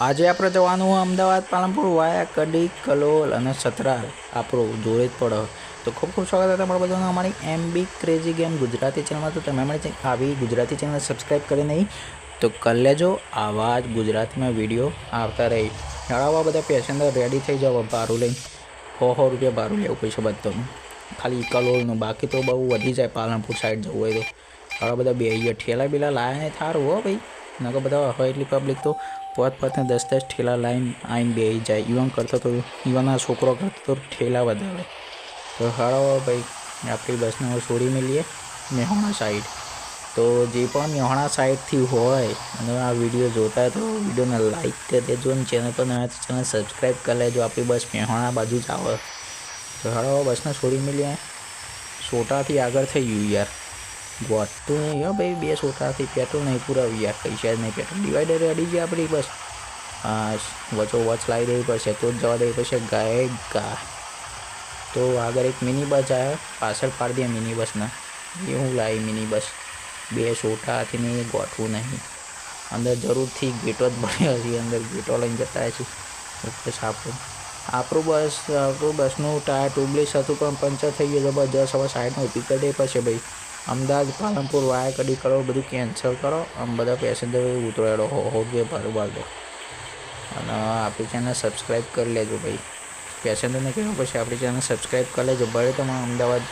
આજે આપણે જવાનું અમદાવાદ, પાલનપુર, વાયા, કડી, કલોલ અને સતરાલ. આપણું જોડે જ પડો. તો ખૂબ ખૂબ સ્વાગત છે તમારા બધાનું અમારી M B crazy game Gujarati ચેનલમાં તો તમે અમારી આવી ગુજરાતી ચેનલ સબસ્ક્રાઈબ કરી નહીં, તો કરી લેજો. આવા જ ગુજરાતીમાં વીડિયો આવતા રહી. આવા બધા પેસેન્જર રેડી થઈ જાઓ. ભાડું લઈને. સો સો રૂપિયા ભાડું લેવું પૈસા બધું. ખાલી કલોલનું, બાકી તો બહુ વધી જાય. પાલનપુર સાઈડ જવું હોય તો. ઘણા બધા બે ઠેલા બેલા લાયા ને થારું, હો, ભાઈ. નકર બધા હોય એટલી પબ્લિક તો પોત પોતને દસ દસ ઠેલા લાઈન આવીને બે જાય. યુવાન કરતો તો, યુવાનના છોકરો કરતો તો ઠેલા વધારે. તો હારો ભાઈ, આપણી બસને છોડી મેલીએ મેહોણા સાઈડ તો જે પણ મેહોણા સાઈડથી હોય, અને આ વીડિયો જોતા તો વિડીયોને લાઈક કરી દેજો અને ચેનલ પર નવા ચેનલ સબસ્ક્રાઈબ કરી લેજો. આપણી બસ મેહોણા બાજુ જ આવે. તો હારો બસને છોડી મેલીએ સોટાથી આગળ થઈ ગયું યાર. ગોતું નહીં. હો ભાઈ, બે સોટાથી પેટ્રોલ નહીં પૂરાવી. યાર, પૈસા જ નહીં પેટ્રોલ. ડિવાઈડર અડી ગયા આપણી બસ. વચો વચ લાવી દેવી પડશે, તો જ જવા દેવી પડશે. ગાય ગા. તો આગળ એક મિની બસ આવે પાછળ પાડી દે મિની બસના એ હું લાવી મિની બસ બે સોટાથી ને ગોઠવું નહીં. અંદર જરૂરથી ગેટો જ બન્યો છે, અંદર ગેટો લઈને જતા છે. બસ આપણું આપણું બસ, આપણું બસનું ટાયર ટ્યુબલેસ હતું, પણ પંચર થઈ ગયું જબરજસ્ત હવે સાઈડમાં ઊભી કરી દે પછી ભાઈ. અમદાવાદ, પાલનપુર વાયા કડી કરો બધું કેન્સલ કરો. આમ બધા પેસેન્જર ઉતરેલો હો હો કે ભરું બાર અને આપણી ચેનલ સબસ્ક્રાઈબ કરી લેજો ભાઈ. પેસેન્જરને કહેવું પછી આપણી ચેનલ સબસ્ક્રાઈબ કરી લેજો. ભલે તમારે અમદાવાદ